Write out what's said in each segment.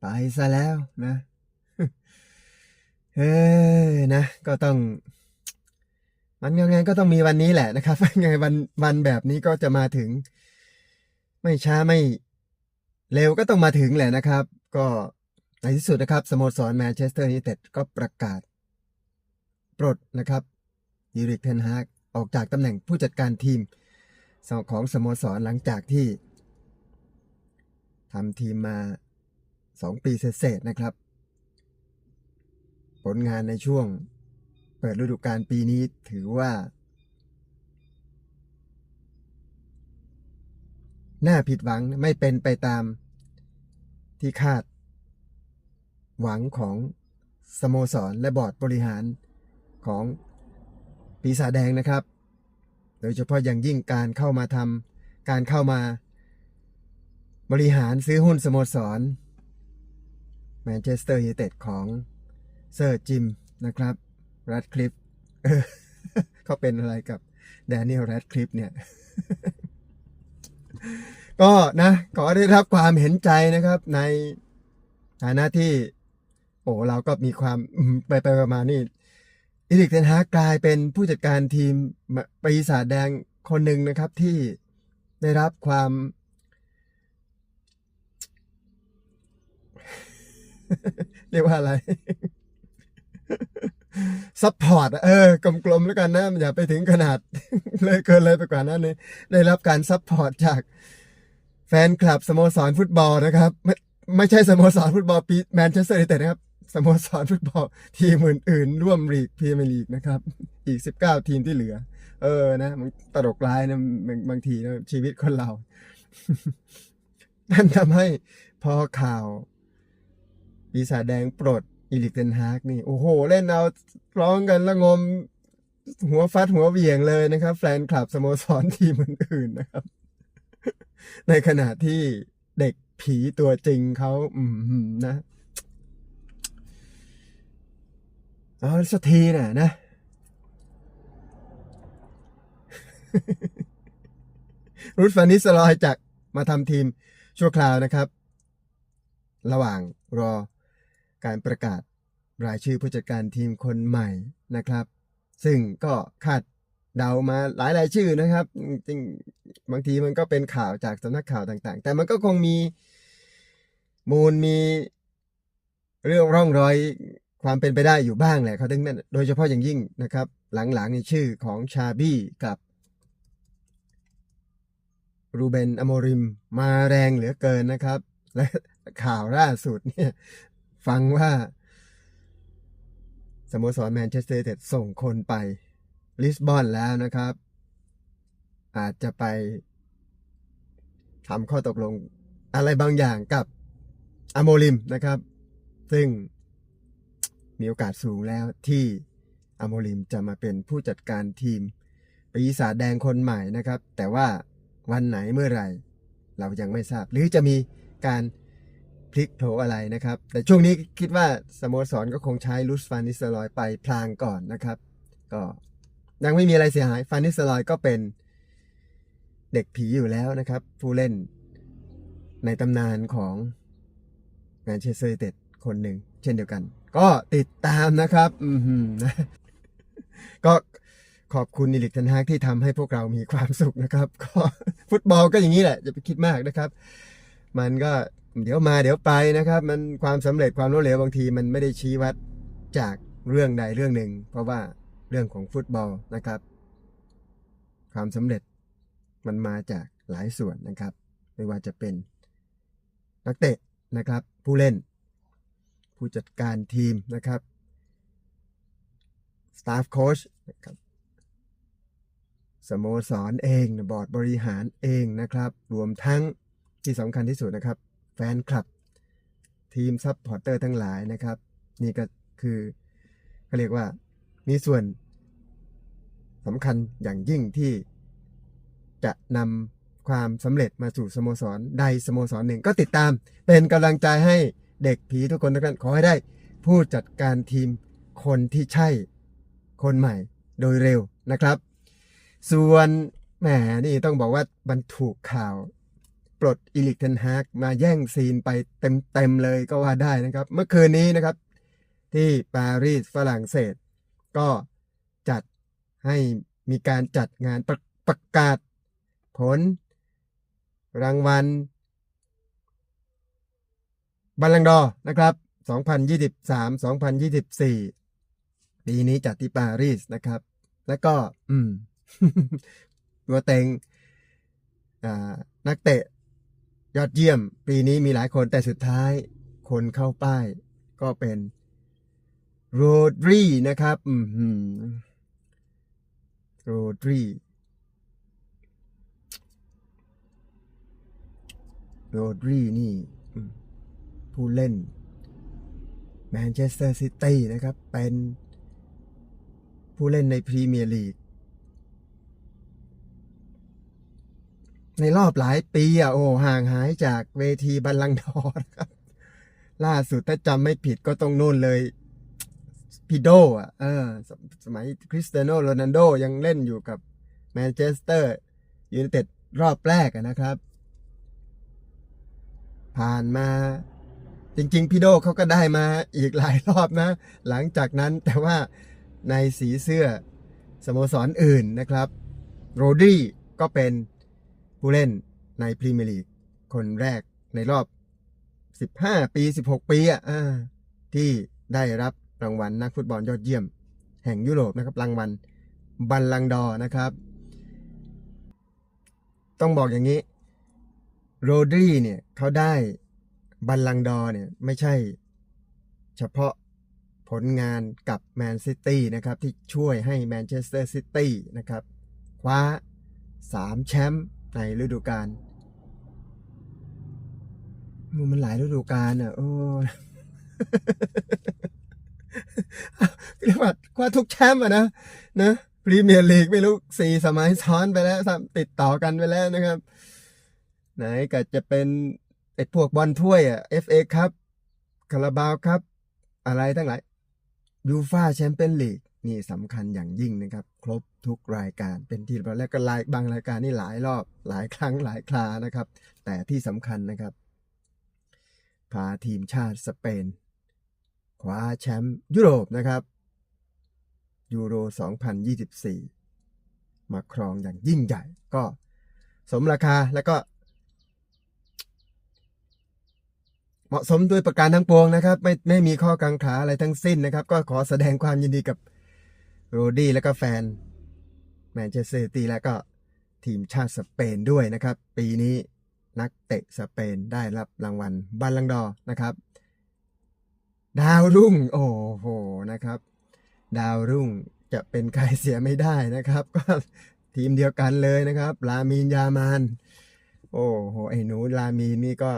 ไปซะแล้วนะเฮ้ยนะ ก็ต้อง มันยังไงก็ต้องมีวันนี้แหละนะครับยังไงวันวันแบบนี้ก็จะมาถึง ไม่ช้าไม่เร็วก็ต้องมาถึงแหละนะครับ ก็ในที่สุดนะครับสโมสรแมนเชสเตอร์ยูไนเต็ดก็ประกาศ ปลดนะครับยูริกเทนฮากออกจากตำแหน่งผู้จัดการทีมของสโมสรหลังจากที่ทำทีมมา สองปีเศษๆนะครับ ผลงานในช่วงเปิดฤดูกาลปีนี้ถือว่า น่าผิดหวังไม่เป็นไปตามที่คาด หวังของสโมสรและบอร์ดบริหารของปีศาจแดงนะครับ โดยเฉพาะอย่างยิ่งการเข้ามาทำการเข้ามา บริหารซื้อหุ้นสโมสร แมนเชสเตอร์ยูไนเต็ดของเซอร์จิมนะครับรัดคลิปเขาเป็นอะไรกับแดเนียลรัดคลิปเนี่ย ก็นะ ขอได้รับความเห็นใจนะครับในฐานะที่ โอ้เราก็มีความไปไปประมาณนี่อีริกเทนฮากกลายเป็นผู้จัดการทีมปีศาจแดงคนหนึ่งนะครับที่ได้รับความ เรียกว่าอะไรซัพพอร์ตเออกลมๆแล้วกันนะอย่าไปถึงขนาด เลยเกินเลยไปกว่านั้นเลยได้รับการซัพพอร์ตจากแฟนคลับสโมสรฟุตบอลนะครับ ไม่ไม่ใช่สโมสรฟุตบอลปีแมนเชสเตอร์ยูไนเต็ดนะครับสโมสรฟุตบอลทีมอื่นๆ ร่วมลีกพรีเมียร์ลีกนะครับ อีก 19 ทีมที่เหลือ เออนะมันตลกร้ายนะบางบางทีนะชีวิตคนเรานั่นทำให้พอข่าว ปีศาจแดงปลดอีลิกเทนฮากนี่โอ้โห เล่นเอาร้องกันละงมหัวฟัดหัวเหวี่ยงเลยนะครับ แฟนคลับสโมสรทีมอื่นๆนะครับ ในขณะที่เด็กผีตัวจริงเขาอืมนะเอาสักทีน่ะนะ รุดฟานิสลอยจากมาทำทีมชั่วคราวนะครับ ระหว่างรอ การประกาศรายชื่อผู้จัดการทีมคนใหม่นะครับ ซึ่งก็คาดเดามาหลายรายชื่อนะครับ จริงบางทีมันก็เป็นข่าวจากสำนักข่าวต่างๆ แต่มันก็คงมีมูลมีเรื่องร่องรอยความเป็นไปได้อยู่บ้างแหละเขาถึงนั่นโดยเฉพาะอย่างยิ่งนะครับ หลังๆในชื่อของชาบี้กับรูเบนอโมริมมาแรงเหลือเกินนะครับ และข่าวล่าสุดเนี่ย ฟังว่าสโมสรแมนเชสเตอร์เต็ดส่งคนไปลิสบอนแล้วนะครับ อาจจะไปทำข้อตกลงอะไรบางอย่างกับอโมริมนะครับ ซึ่งมีโอกาสสูงแล้วที่อโมริมจะมาเป็นผู้จัดการทีมปีศาจแดงคนใหม่นะครับ แต่ว่าวันไหนเมื่อไหร่ เรายังไม่ทราบ หรือจะมีการ พลิกโผอะไรนะครับ แต่ช่วงนี้คิดว่าสโมสรก็คงใช้ลุสฟานิสเตอรอยไปพลางก่อนนะครับ ก็ยังไม่มีอะไรเสียหายฟานิสเตอรอยก็เป็นเด็กผีอยู่แล้วนะครับ ผู้เล่นในตำนานของแมนเชสเตอร์ยูไนเต็ดคนหนึ่ง เช่นเดียวกัน ก็ติดตามนะครับอือหือนะก็ขอบคุณนิลิกทันฮากที่ทำให้พวกเรามีความสุขนะครับ ก็ฟุตบอลก็อย่างนี้แหละอย่าไปคิดมากนะครับ มันก็เดี๋ยวมาเดี๋ยวไปนะครับ มันความสำเร็จความล้มเหลวบางทีมันไม่ได้ชี้วัดจากเรื่องใดเรื่องหนึ่ง เพราะว่าเรื่องของฟุตบอลนะครับ ความสำเร็จมันมาจากหลายส่วนนะครับ ไม่ว่าจะเป็นนักเตะนะครับ ผู้เล่น ผู้จัดการทีมนะครับสตาฟโค้ชนะครับสโมสรเองบอร์ดบริหารเองนะครับ รวมทั้ง ที่สำคัญที่สุดนะครับ แฟนคลับ ทีมซัพพอร์เตอร์ทั้งหลายนะครับ นี่ก็คือเขาเรียกว่ามีส่วนสำคัญอย่างยิ่งที่จะนำความสำเร็จมาสู่สโมสรใดสโมสรหนึ่งก็ติดตาม เป็นกำลังใจให้เด็กผีทุกคนทุกท่านขอให้ได้ ผู้จัดการทีมคนที่ใช่ คนใหม่โดยเร็วนะครับ ส่วนแหมนี่ต้องบอกว่าบรรทุกข่าว ปลดอีลิกเทนฮากมาแย่งซีนไปเต็มๆเลยก็ว่าได้นะครับ เมื่อคืนนี้นะครับ ที่ปารีสฝรั่งเศส ก็จัดให้มีการจัดงานประประกาศ ผล รางวัลบัลลังดอร์นะครับ 2023-2024 ปีนี้จัดที่ปารีสนะครับ แล้วก็ อืมตัวเต็งอ่านักเตะ ยอดเยี่ยม ปีนี้มีหลายคนแต่สุดท้าย คนเข้าป้ายก็เป็นโรดรีนะครับโรดรีโรดรีนี่ ผู้เล่นแมนเชสเตอร์ซิตี้นะครับ เป็นผู้เล่นในพรีเมียร์ลีก ในรอบหลายปีอะโอ้ห่างหายจากเวทีบัลลังก์ดอร์ครับ ล่าสุดถ้าจำไม่ผิดก็ต้องนู่นเลยพิโดอะเออสสมัยคริสเตียโนโรนัลโดยังเล่นอยู่กับแมนเชสเตอร์ยูไนเต็ดรอบแรกะนะครับ ผ่านมาจริงๆพี่โดเขาก็ได้มาอีกหลายรอบนะ หลังจากนั้นแต่ว่าในสีเสื้อสโมสรออื่นนะครับ โรดรีก็เป็น ผู้เล่นในพรีเมียร์ลีกคนแรกในรอบ 15 ปี 16 ปีอะที่ได้รับรางวัลนักฟุตบอลยอดเยี่ยม แห่งยุโรปนะครับรางวัลบัลลังดอร์นะครับ ต้องบอกอย่างนี้โรดรีเนี่ยเขาได้บัลลังดอร์เนี่ยไม่ใช่เฉพาะผลงานกับแมนซิตี้นะครับที่ช่วยให้แมนเชสเตอร์ซิตี้นะครับคว้า 3 แชมป์ ในฤดูกาลมันหลายฤดูกาลอะโอ้เรียกว่าคว้าทุกแชมป์อะนะนะพรีเมียร์ลีกไม่รู้สี่สมัยซ้อนไปแล้วติดต่อกันไปแล้วนะครับ ไหนก็จะเป็นไอ้พวกบอลถ้วยอะ FA ครับคาราบาวครับ อะไรทั้งหลายยูฟาแชมเปี้ยนลีก นี่สำคัญอย่างยิ่งนะครับ ครบทุกรายการเป็นที่เรียบร้อยแล้วก็รายบางรายการนี่หลายรอบหลายครั้งหลายครานะครับ แต่ที่สำคัญนะครับ พาทีมชาติสเปนคว้าแชมป์ยุโรปนะครับยูโร 2024 มาครองอย่างยิ่งใหญ่ก็สมราคาแล้วก็ เหมาะสมด้วยประการทั้งปวงนะครับ ไม่ไม่มีข้อกังขาอะไรทั้งสิ้นนะครับ ก็ขอแสดงความยินดีกับ โรดี้และก็แฟนแมนเชสเตอร์ซิตี้และก็ทีมชาติสเปนด้วยนะครับ ปีนี้นักเตะสเปนได้รับรางวัลบัลลังดอร์นะครับ ดาวรุ่ง โอ้โหนะครับ ดาวรุ่งจะเป็นใครเสียไม่ได้นะครับ ก็ทีมเดียวกันเลยนะครับ ลามีนยามาน โอ้โหไอ้หนูลามีนนี่ก็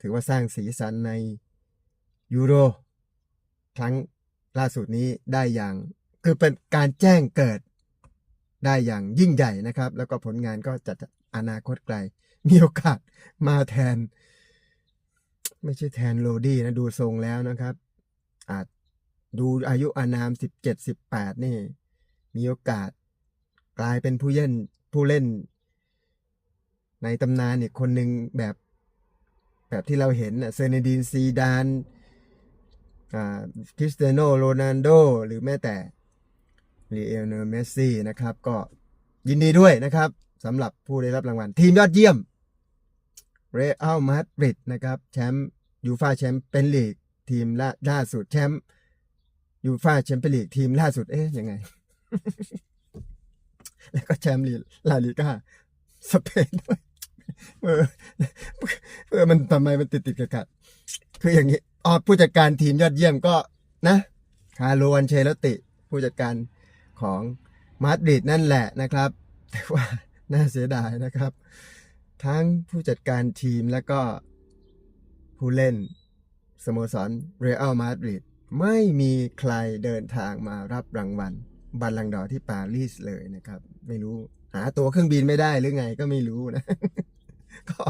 ถือว่าสร้างสีสันในยูโรครั้งล่าสุดนี้ได้อย่าง คือเป็นการแจ้งเกิดได้อย่างยิ่งใหญ่นะครับ แล้วก็ผลงานก็จะอนาคตไกล มีโอกาสมาแทน ไม่ใช่แทนโรดี้นะ ดูทรงแล้วนะครับ อาจดูอายุอานามสิบเจ็ดสิบแปดนี่ มีโอกาสกลายเป็นผู้เล่นผู้เล่น ในตำนานอีกคนหนึ่งแบบแบบที่เราเห็นเซเนดีนซีดานคริสเตียโนโรนัลโด หรือแม้แต่ ลีเอลเนอร์เมสซี่นะครับ ก็ยินดีด้วยนะครับสำหรับผู้ได้รับรางวัล ทีมยอดเยี่ยมเรอัลมาดริดนะครับแชมป์ยูฟาแชมป์เป็นลีกทีมล่าล่าสุดแชมป์ยูฟาแชมเปี้ยนลีกทีมล่าสุดเอ๊ยยังไง แล้วก็แชมป์ลีลาลิก้าสเปนด้วยเออเออมันทำไมมันติดติดๆกัดคืออย่างนี้อ๋อผู้จัดการทีมยอดเยี่ยมก็นะคาร์โลอันเชลติ ผู้จัดการ ของมาดริดนั่นแหละนะครับ แต่ว่าน่าเสียดายนะครับ ทั้งผู้จัดการทีมและก็ผู้เล่นสโมสรเรอัลมาดริดไม่มีใครเดินทางมารับรางวัลบัลลังดอที่ปารีสเลยนะครับ ไม่รู้หาตั๋วเครื่องบินไม่ได้หรือไงก็ไม่รู้นะ ก็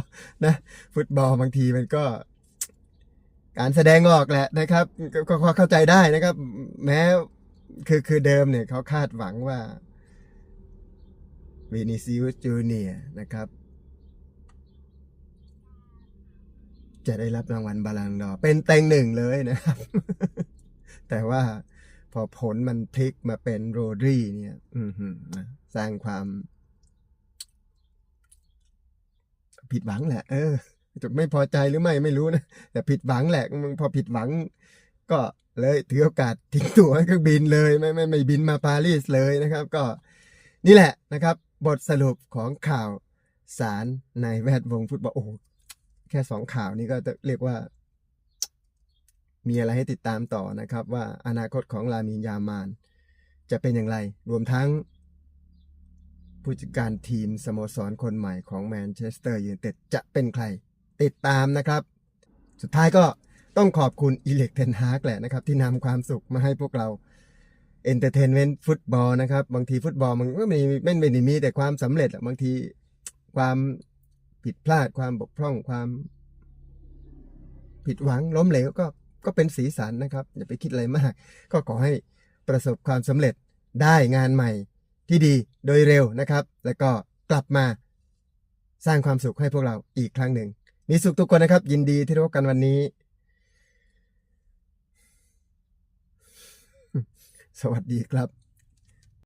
นะ ฟุตบอลบางทีมันก็ การแสดงออกแหละนะครับก็เข้าใจได้นะครับ แม้ คือคือเดิมเนี่ยเขาคาดหวังว่าวินิซิอุสจูเนียนะครับ จะได้รับรางวัลบาลังดอเป็นเต็งหนึ่งเลยนะครับ แต่ว่าพอผลมันพลิกมาเป็นโรดรีเนี่ยสร้างความผิดหวังแหละ เออจะไม่พอใจหรือไม่ไม่รู้นะ แต่ผิดหวังแหละมึงพอผิดหวัง ก็เลยถือโอกาสทิ้งตั๋วเครื่องบินเลยไม่ไม่ไม่บินมาปารีสเลยนะครับ ก็นี่แหละนะครับ บทสรุปของข่าวสารในแวดวงฟุตบอลโอ้แค่สองข่าวนี้ก็จะเรียกว่า มีอะไรให้ติดตามต่อนะครับ ว่าอนาคตของลามินยามาน จะเป็นอย่างไร รวมทั้ง ผู้จัดการทีมสโมสรคนใหม่ของแมนเชสเตอร์ยูไนเต็ดจะเป็นใคร ติดตามนะครับ สุดท้ายก็ ต้องขอบคุณอีเล็กเทนฮากแหละนะครับ ที่นำความสุขมาให้พวกเราเอนเตอร์เทนเมนต์ฟุตบอลนะครับ บางทีฟุตบอลมันก็ไม่ไม่ไม่ได้มีแต่ความสำเร็จบางทีความผิดพลาดความบกพร่องความผิดหวังล้มเหลวก็ก็เป็นสีสันนะครับ อย่าไปคิดอะไรมาก ก็ขอให้ประสบความสำเร็จได้งานใหม่ที่ดีโดยเร็วนะครับ แล้วก็กลับมาสร้างความสุขให้พวกเราอีกครั้งหนึ่งมีสุขทุกคนนะครับ ยินดีที่ได้พบกันวันนี้ สวัสดีครับ